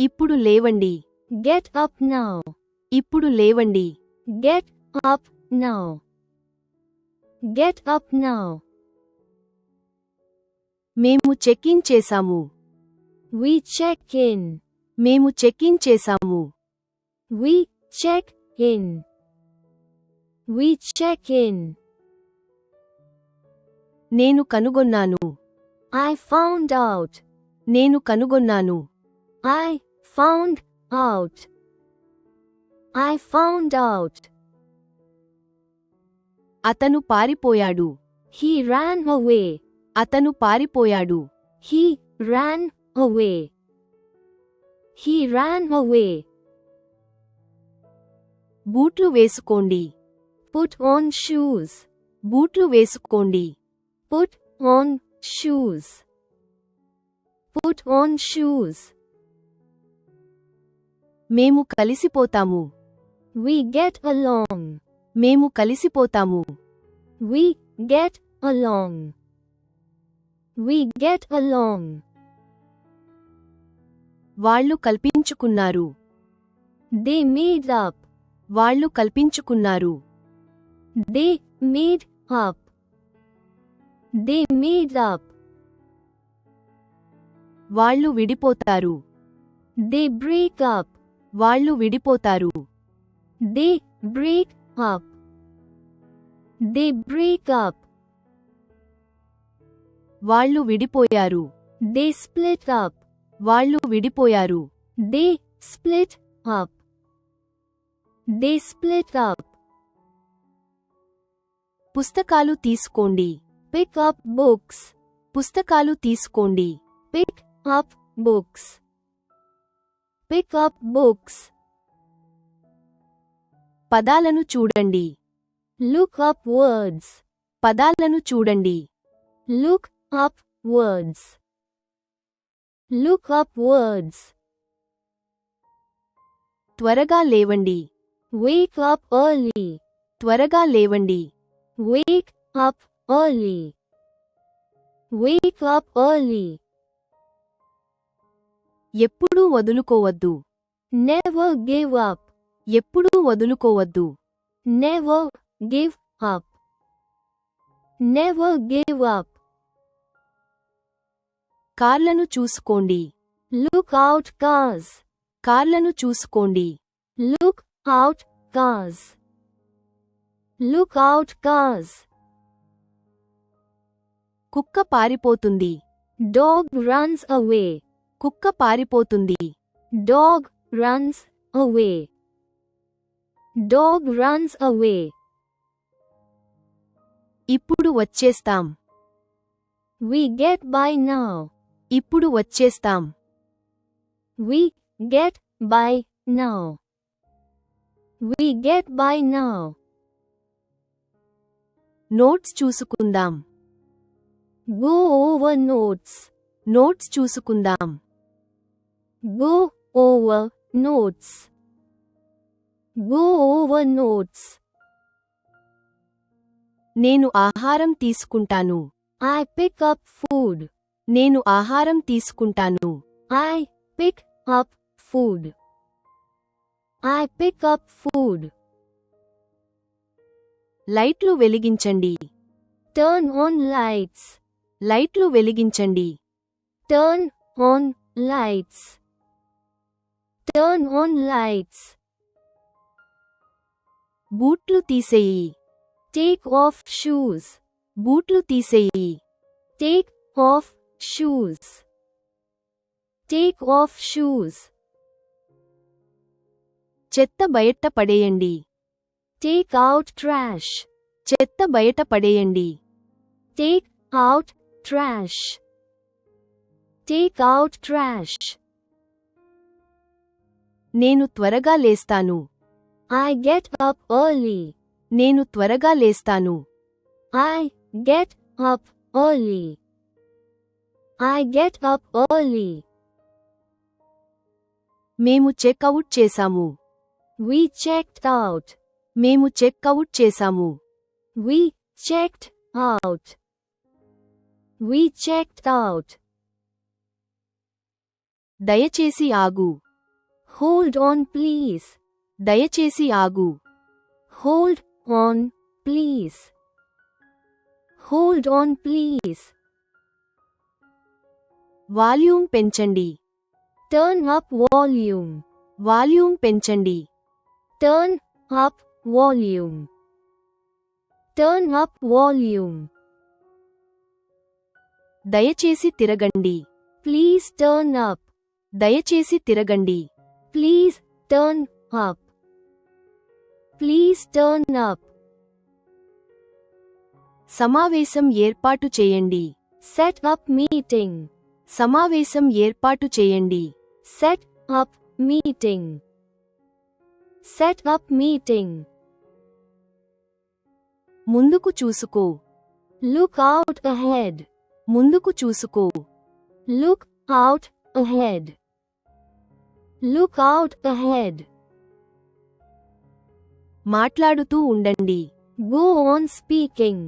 ఇప్పుడు లేవండి. Get up now ఇప్పుడు లేవండి. Get up now get up now మేము చెక్ ఇన్ చేశాము. వి చెక్ ఇన్ మేము చెక్ ఇన్ చేశాము. We check in we check in నేను కనుగొన్నాను. ఐ ఫౌండ్ అవుట్ నేను కనుగొన్నాను. I found out. I found out. అతను పారిపోయాడు He ran away. అతను పారిపోయాడు He ran away. He ran away. బూట్లు వేసుకోండి Put on shoes. బూట్లు వేసుకోండి Put on shoes. Put on shoes. మేము కలిసిపోతాము. వి గెట్ అలాంగ్ మేము కలిసిపోతాము. We get along we get along వాళ్ళు కల్పించుకున్నారు. దే మేడ్ అప్ వాళ్ళు కల్పించుకున్నారు. They made up they made up వాళ్ళు విడిపోతారు. దే బ్రేక్ అప్ వాళ్ళు విడిపోతారు. They break up they break up వాళ్ళు విడిపోయారు. దే స్ప్లిట్ అప్ వాళ్ళు విడిపోయారు. They split up they split up పుస్తకాలు తీసుకోండి. పిక్ అప్ బుక్స్ పుస్తకాలు తీసుకోండి. Pick up books pick up books పదాలను చూడండి. లుక్ అప్ వర్డ్స్ పదాలను చూడండి. Look up words look up words త్వరగా లేవండి. వేక్ అప్ ఎర్లీ త్వరగా లేవండి. Wake up early wake up early ఎప్పుడూ వదులుకోవద్దు. నెవర్ గేవ్ అప్ ఎప్పుడూ వదులుకోవద్దు. Never gave up never gave up కార్లను చూసుకోండి. లుక్ అవుట్ కాజ్ కార్లను చూసుకోండి. Look out cars look out cars కుక్క పారిపోతుంది. డాగ్ రన్స్ అవే కుక్క పారిపోతుంది. Dog runs away dog runs away ఇప్పుడు వచ్చేస్తాం. వి గెట్ బై నా ఇప్పుడు వచ్చేస్తాం. వి గెట్ బై నా వి గెట్ బై నా నోట్స్ చూసుకుందాం. గో ఓవర్ నోట్స్ నోట్స్ చూసుకుందాం. Go over notes. Go over notes. నేను ఆహారం తీసుకుంటాను I pick up food. నేను ఆహారం తీసుకుంటాను I pick up food. I pick up food. లైట్లు వెలిగించండి Turn on lights. లైట్లు వెలిగించండి Turn on lights. Turn on lights బూట్లు తీసేయి టేక్ ఆఫ్ షూస్ బూట్లు తీసేయి take off shoes take off shoes చెత్త బయట పడేయండి టేక్ అవుట్ ట్రాష్ చెత్త బయట పడేయండి take out trash take out trash నేను త్వరగా లేస్తాను. ఐ గెట్ అప్ ఓలీ నేను త్వరగా లేస్తాను. I get up early I get up early మేము చెక్ అవుట్ చేసాము వి చెక్ అవుట్ మేము చెక్ అవుట్ చేసాము we check out we check out దయచేసి ఆగు. హోల్డ్ ఆన్ ప్లీజ్ దయచేసి ఆగు. Hold on please hold on please volume పెంచండి. Turn up volume volume పెంచండి. Turn up volume turn up volume దయచేసి తిరగండి. ప్లీజ్ టర్న్ అప్ దయచేసి తిరగండి. Please turn up please turn up సమావేశం ఏర్పాటు చేయండి. సెట్ అప్ మీటింగ్ సమావేశం ఏర్పాటు చేయండి. Set up meeting set up meeting ముందుకు చూసుకో. లుక్ అవుట్ అహెడ్ ముందుకు చూసుకో. Look out ahead Look out ahead. మాట్లాడుతూ ఉండండి Go on speaking.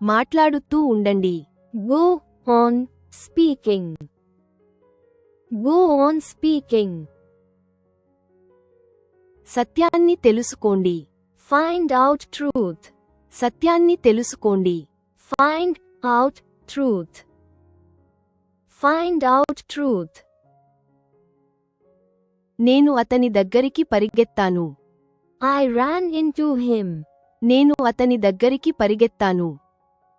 మాట్లాడుతూ ఉండండి Go on speaking. Go on speaking. సత్యాన్ని తెలుసుకోండి Find out truth. సత్యాన్ని తెలుసుకోండి Find out truth. Find out truth. నేను అతని దగ్గరికి పరిగెత్తాను. I ran into him నేను అతని దగ్గరికి పరిగెత్తాను.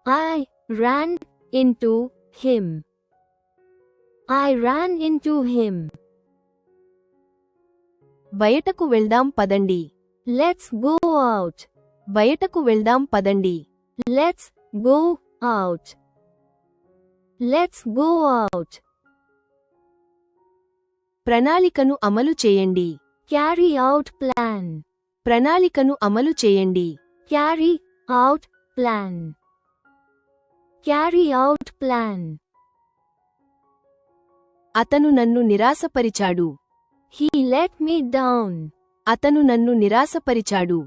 I ran into him I ran into him బయటకు వెళ్దాం పదండి. లెట్స్ గో అవుట్ బయటకు వెళ్దాం పదండి. Let's go out let's go out ప్రణాళికను అమలు చేయండి. క్యారీ అవుట్ ప్లాన్ ప్రణాళికను అమలు చేయండి. Carry out plan carry out plan అతను నన్ను నిరాశపరిచాడు. హీ లెట్ మీ డౌన్ అతను నన్ను నిరాశపరిచాడు.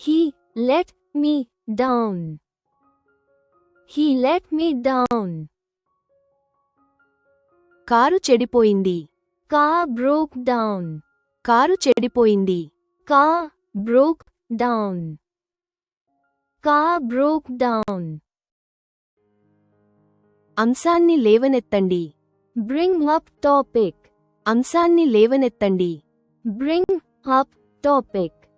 He let me down he let me down car చెడిపోయింది. Car broke down. కారు చెడిపోయింది. Car broke down. Car broke down. అంశాన్ని లేవనెత్తండి. Bring up topic. అంశాన్ని లేవనెత్తండి. Bring up topic.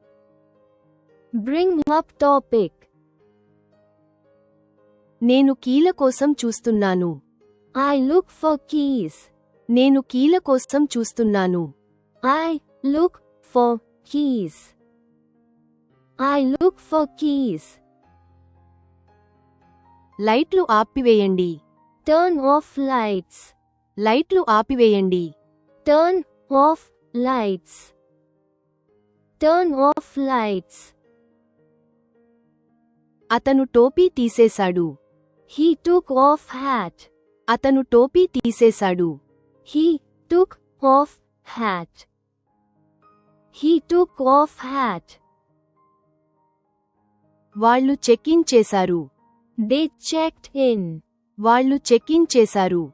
Bring up topic. నేను కీల కోసం చూస్తున్నాను. I look for keys. నేను కీల కోసం చూస్తున్నాను. I look for keys I look for keys లైట్లు ఆపివేయండి. టర్న్ ఆఫ్ లైట్స్ లైట్లు ఆపివేయండి. Turn off lights turn off lights అతను టోపీ తీసేశాడు. హీ టుక్ ఆఫ్ హ్యాట్ అతను టోపీ తీసేశాడు. He took off hat. He took off hat. వాళ్ళు చెక్ ఇన్ చేశారు. దే చెక్డ్ ఇన్ వాళ్ళు చెక్ ఇన్ చేశారు.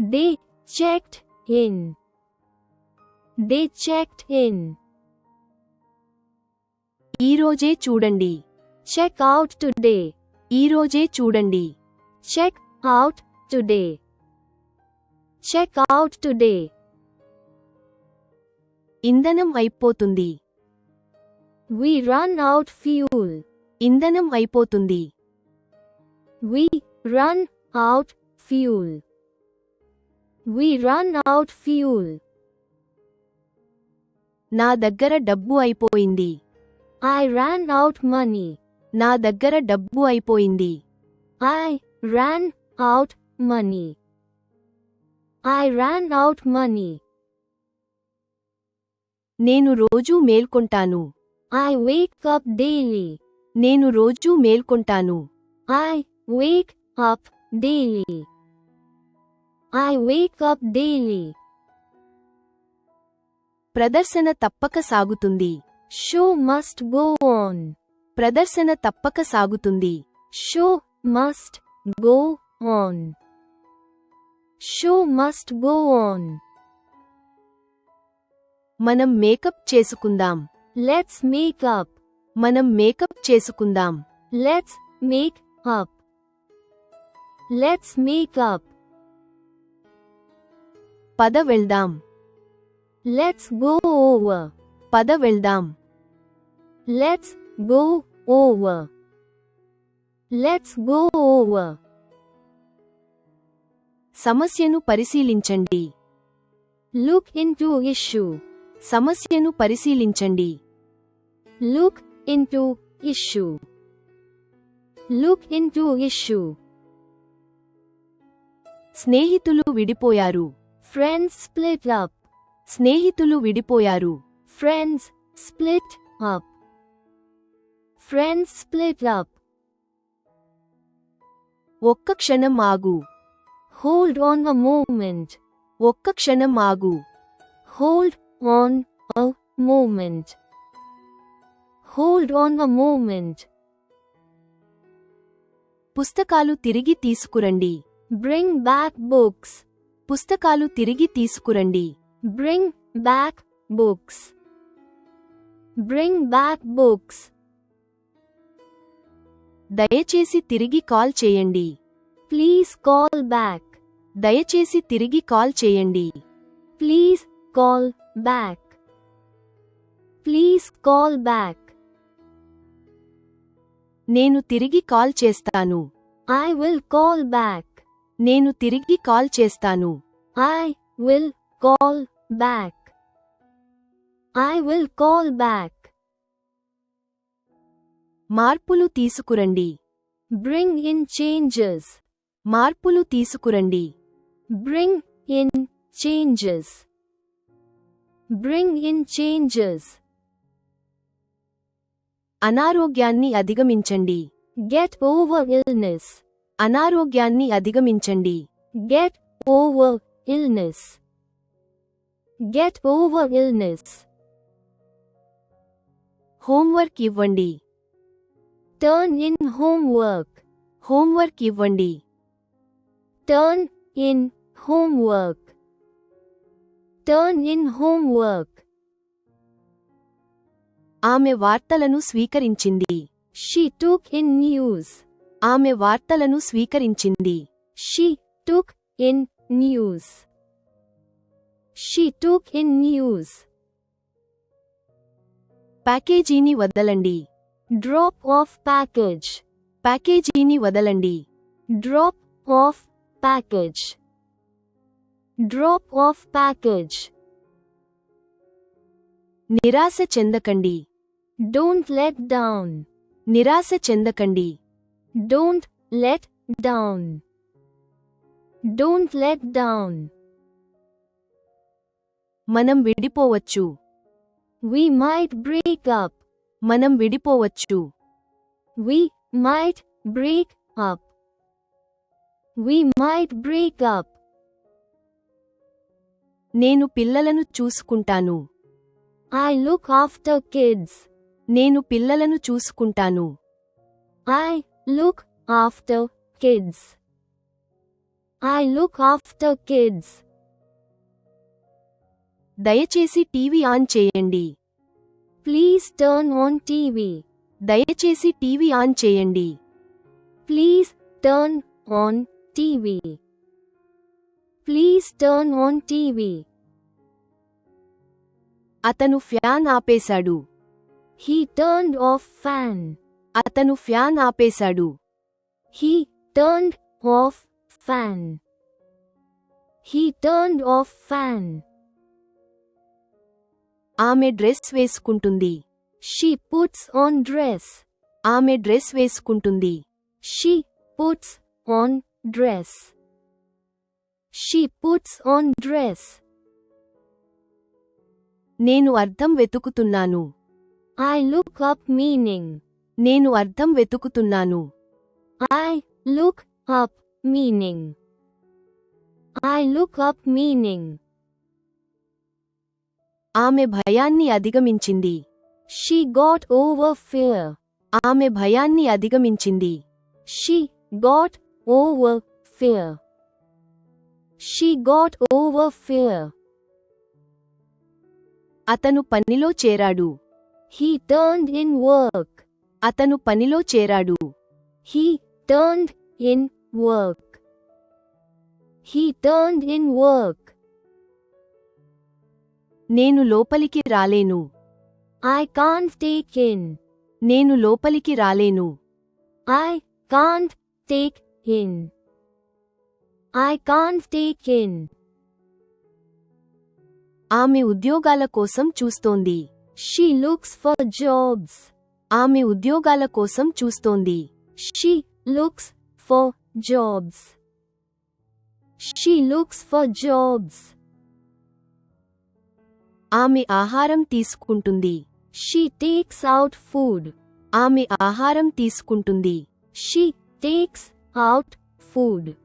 They checked in they checked in ఈ రోజే చూడండి. చెక్ అవుట్ టుడే ఈ రోజే చూడండి. Check out today Check out today. ఇంధనం అయిపోతుంది We run out fuel. ఇంధనం అయిపోతుంది We run out fuel. We run out fuel. నా దగ్గర డబ్బు అయిపోయింది I ran out money. నా దగ్గర డబ్బు అయిపోయింది I ran out money. I ran out money. నేను రోజూ మేల్కొంటాను I wake up daily. నేను రోజూ మేల్కొంటాను I wake up daily. I wake up daily. ప్రదర్శన తప్పక సాగుతుంది Show must go on. ప్రదర్శన తప్పక సాగుతుంది Show must go on. Show must go on మనం మేకప్ చేసుకుందాం. లెట్స్ మేక్ అప్ మనం మేకప్ చేసుకుందాం. Let's make up let's make up పద వెళ్దాం. లెట్స్ గో ఓవర్ పద వెళ్దాం. Let's go over let's go over సమస్యను పరిశీలించండి. లుక్ ఇన్ టు ఇష్యూ సమస్యను పరిశీలించండి. Look into issue look into issue స్నేహితులు విడిపోయారు. ఫ్రెండ్స్ స్ప్లిట్ అప్ స్నేహితులు విడిపోయారు. Friends split up friends split up ఒక్క క్షణం ఆగు. హోల్డ్ ఆన్ అ మూమెంట్ ఒక్క క్షణం ఆగు. Hold on a moment hold on a moment పుస్తకాలు తిరిగి తీసుకురండి. బ్రింగ్ బ్యాక్ బుక్స్ పుస్తకాలు తిరిగి తీసుకురండి. Bring back books bring back books దయచేసి తిరిగి కాల్ చేయండి. ప్లీజ్ కాల్ బ్యాక్ దయచేసి తిరిగి కాల్ చేయండి. Please call back. Please call back. నేను తిరిగి కాల్ చేస్తాను. I will call back. నేను తిరిగి కాల్ చేస్తాను. I will call back. I will call back. మార్పులు తీసుకురండి. Bring in changes. మార్పులు తీసుకురండి. Bring in changes. Bring in changes. అనారోగ్యాన్ని అధిగమించండి Get over illness. అనారోగ్యాన్ని అధిగమించండి Get over illness. Get over illness. Homework ఇవ్వండి Turn in homework. హోంవర్క్ ఇవ్వండి Turn in homework. Turn in homework. ఆమె వార్తలను స్వీకరించింది. షీ టుక్ ఇన్ న్యూస్ ఆమె వార్తలను స్వీకరించింది. She took in news she took in news ప్యాకేజీని వదలండి. డ్రాప్ ఆఫ్ ప్యాకేజ్ ప్యాకేజీని వదలండి. Drop off package. Drop off package. నిరాశ చెందకండి Don't let down. నిరాశ చెందకండి Don't let down. Don't let down. మనం విడిపోవచ్చు We might break up. మనం విడిపోవచ్చు We might break up. We might break up. నేను పిల్లలను చూసుకుంటాను I look after kids. నేను పిల్లలను చూసుకుంటాను I look after kids. I look after kids. దయచేసి టీవీ ఆన్ చేయండి Please turn on TV. దయచేసి టీవీ ఆన్ చేయండి Please turn on TV. Please turn on TV. అతను ఫ్యాన్ ఆపేశాడు He turned off fan. అతను ఫ్యాన్ ఆపేశాడు He turned off fan. He turned off fan. ఆమె dress వేసుకుంటుంది She puts on dress. ఆమె dress వేసుకుంటుంది She puts on dress. She puts on dress. నేను అర్థం వెతుకుతున్నాను I look up meaning. నేను అర్థం వెతుకుతున్నాను I look up meaning. I look up meaning. ఆమె భయాన్ని అధిగమించింది She got over fear. ఆమె భయాన్ని అధిగమించింది She got over fear. She got over fear. అతను పనిలో చేరాడు He turned in work. అతను పనిలో చేరాడు He turned in work. He turned in work. నేను లోపలికి రాలేను I can't take in. నేను లోపలికి రాలేను I can't take in. I can't take in. ఆమె ఉద్యోగాల కోసం చూస్తోంది She looks for jobs. ఆమె ఉద్యోగాల కోసం చూస్తోంది She looks for jobs. She looks for jobs. ఆమె ఆహారం తీసుకుంటుంది She takes out food. ఆమె ఆహారం తీసుకుంటుంది She takes out food.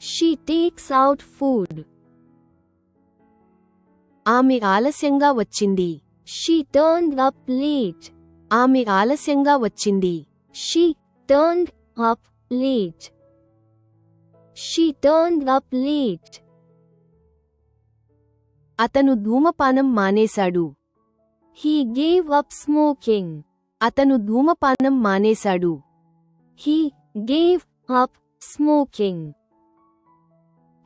She takes out food. ఆమె ఆలస్యంగా వచ్చింది She turned up late. ఆమె ఆలస్యంగా వచ్చింది She turned up late. She turned up late. అతను ధూమపానం మానేశాడు He gave up smoking. అతను ధూమపానం మానేశాడు He gave up smoking.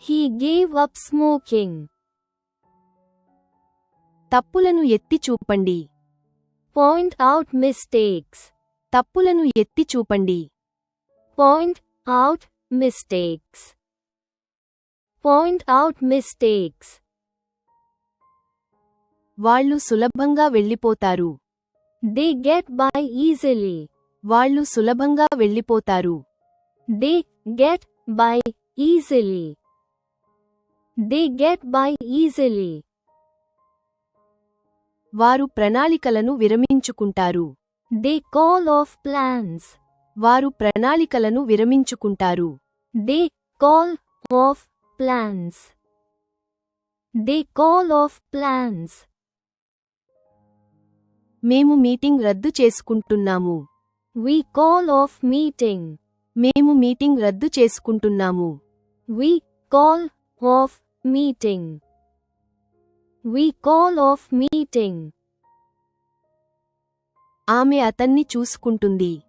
He gave up smoking. తప్పులను ఎత్తి చూపండి Point out mistakes. తప్పులను ఎత్తి చూపండి Point out mistakes. Point out mistakes. వాళ్ళు సులభంగా వెళ్ళిపోతారు They get by easily. వాళ్ళు సులభంగా వెళ్ళిపోతారు. They get by easily they get by easily వారు ప్రణాళికలను విరమించుకుంటారు. దే కాల్ ఆఫ్ ప్లాన్స్ వారు ప్రణాళికలను విరమించుకుంటారు. They call off plans they call off plans మేము మీటింగ్ రద్దు చేసుకుంటున్నాము. వి కాల్ ఆఫ్ మీటింగ్ మేము మీటింగ్ రద్దు చేసుకుంటున్నాము. We call off meeting we call off meeting ఆమె అతన్ని చూసుకుంటుంది.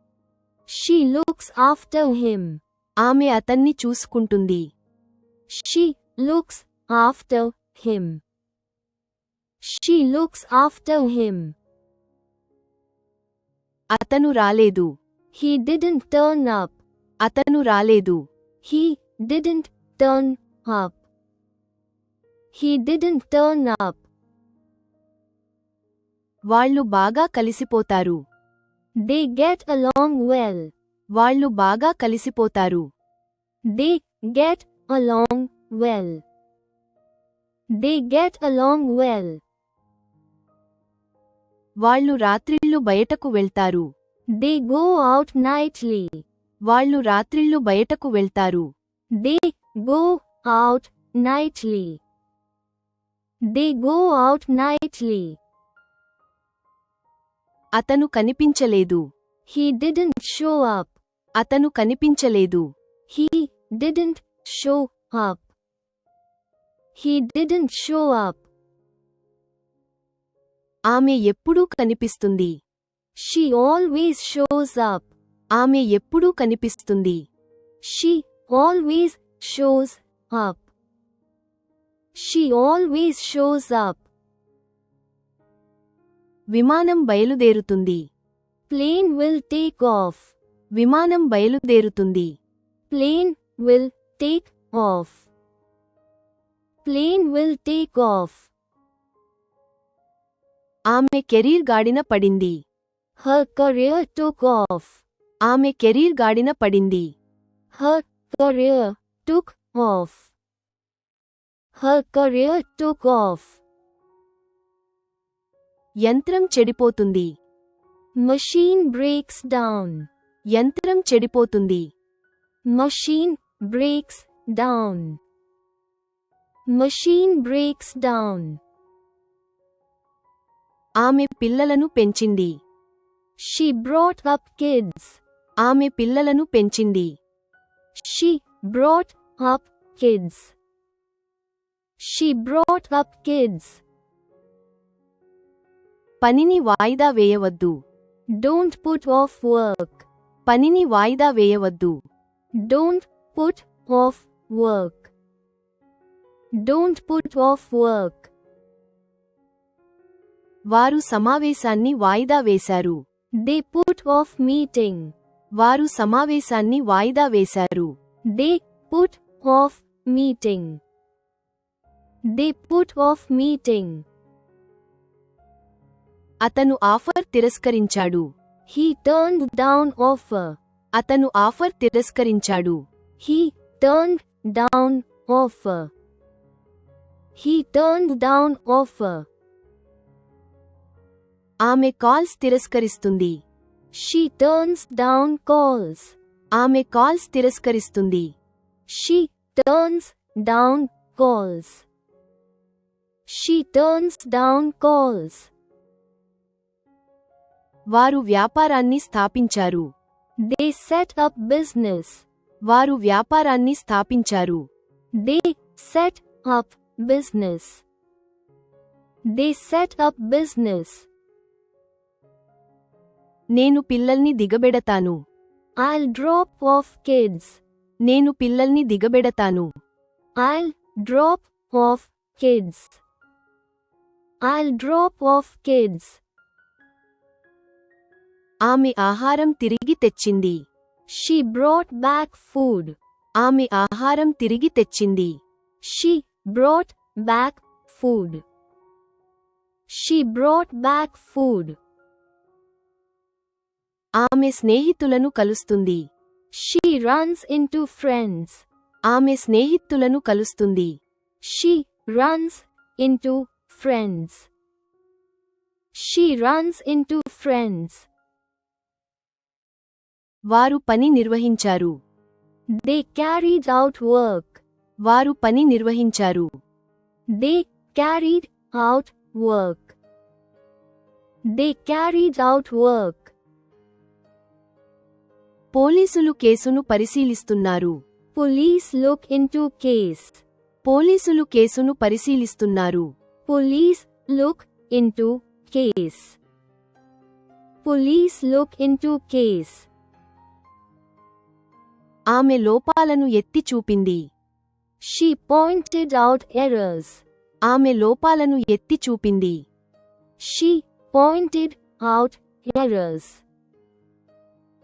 షీ లుక్స్ ఆఫ్టర్ హిమ్ ఆమె అతన్ని చూసుకుంటుంది. She looks after him she looks after him అతను రాలేదు హీ డిడెంట్ టర్న్ అప్ అతను రాలేదు he didn't turn up he didn't turn up వాళ్ళు బాగా కలిసిపోతారు దే గెట్ అలాంగ్ వెల్ వాళ్ళు బాగా కలిసిపోతారు they get along well they get along well వాళ్ళు రాత్రిళ్ళు బయటకు వెళ్తారు. దే గో అవుట్ నైట్లీ వాళ్ళు రాత్రిళ్ళు బయటకు వెళ్తారు. They go out nightly they go out nightly అతను కనిపించలేదు. హీ డిడెంట్ షో అప్ అతను కనిపించలేదు. He didn't show up he didn't show up ఆమె ఎప్పుడూ కనిపిస్తుంది. షీ ఆల్వేస్ షోస్ అప్ ఆమె ఎప్పుడూ కనిపిస్తుంది. She always shows up she always shows up విమానం బయలుదేరుతుంది. ప్లేన్ విల్ టేక్ ఆఫ్ విమానం బయలుదేరుతుంది. Plane will take off plane will take off ఆమె కెరీర్ గాడిన పడింది. హర్ కెరీర్ టుక్ ఆఫ్ ఆమె కెరీర్ గాడిన పడింది. Her career took off her career took off యంత్రం చెడిపోతుంది. మషీన్ బ్రేక్స్ డౌన్ యంత్రం చెడిపోతుంది. Machine breaks down machine breaks down ఆమె పిల్లలను పెంచింది. షీ బ్రోట్ అప్ కిడ్స్ ఆమె పిల్లలను పెంచింది. She brought up kids she brought up kids పనిని వాయిదా వేయవద్దు. డోంట్ పుట్ ఆఫ్ వర్క్ పనిని వాయిదా వేయవద్దు. Don't put off work don't put off work వారు సమావేశాన్ని వాయిదా వేశారు. దే పుట్ ఆఫ్ మీటింగ్ వారు సమావేశాన్ని వాయిదా వేశారు. They put off meeting they put off meeting అతను ఆఫర్ తిరస్కరించాడు. హీ టర్న్ డౌన్ ఆఫ్ అతను offer తిరస్కరించాడు. He turn down off he turn down offer ఆమె కాల్స్ తిరస్కరిస్తుంది. షీ టర్న్స్ డౌన్ కాల్స్ ఆమె calls తిరస్కరిస్తుంది. She turns down calls she turns down calls వారు వ్యాపారాన్ని స్థాపించారు. They set up business వారు వ్యాపారాన్ని స్థాపించారు. They set up business they set up business నేను పిల్లల్ని దిగబెడతాను. ఐల్ డ్రాప్ ఆఫ్ కేడ్స్ నేను పిల్లల్ని దిగబెడతాను. I'll drop off kids I'll drop off kids ఆమె ఆహారం తిరిగి తెచ్చింది. షీ బ్రాట్ బ్యాక్ ఫుడ్ ఆమె ఆహారం తిరిగి తెచ్చింది. She brought back food she brought back food ఆమె స్నేహితులను కలుస్తుంది. She runs into friends ఆమె స్నేహితులను కలుస్తుంది. She runs into friends she runs into friends వారు పని నిర్వహించారు. దే క్యారీడ్ అవుట్ వర్క్ వారు పని నిర్వహించారు. They carried out work they carried out work పోలీసులు కేసును పరిశీలిస్తున్నారు. Police look into case. పోలీసులు కేసును పరిశీలిస్తున్నారు. Police look into case. Police look into case. ఆమె లోపాలను ఎత్తి చూపింది. షీ పాయింటెడ్ అవుట్ ఎర్రర్స్ ఆమె లోపాలను ఎత్తి చూపింది. She pointed out errors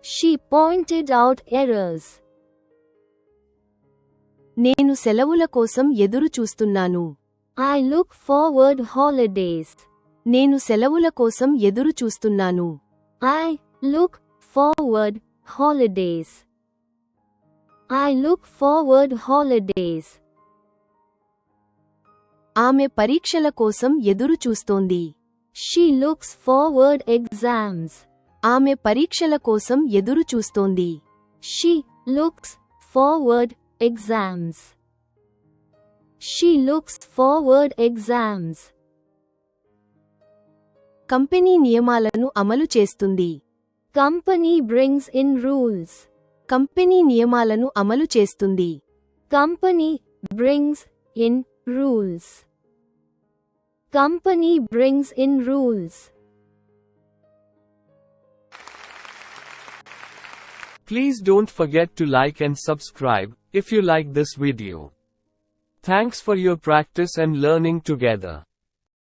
She pointed out errors. నేను సెలవుల కోసం ఎదురు చూస్తున్నాను I look forward holidays. నేను సెలవుల కోసం ఎదురు చూస్తున్నాను I look forward holidays. I look forward holidays. ఆమె పరీక్షల కోసం ఎదురు చూస్తోంది She looks forward exams. ఆమె పరీక్షల కోసం ఎదురు చూస్తోంది. She looks forward exams she looks forward exams company నియమాలను అమలు చేస్తుంది. Company brings in rules company నియమాలను అమలు చేస్తుంది. Company brings in rules company brings in rules Please don't forget to like and subscribe if you like this video. Thanks for your practice and learning together.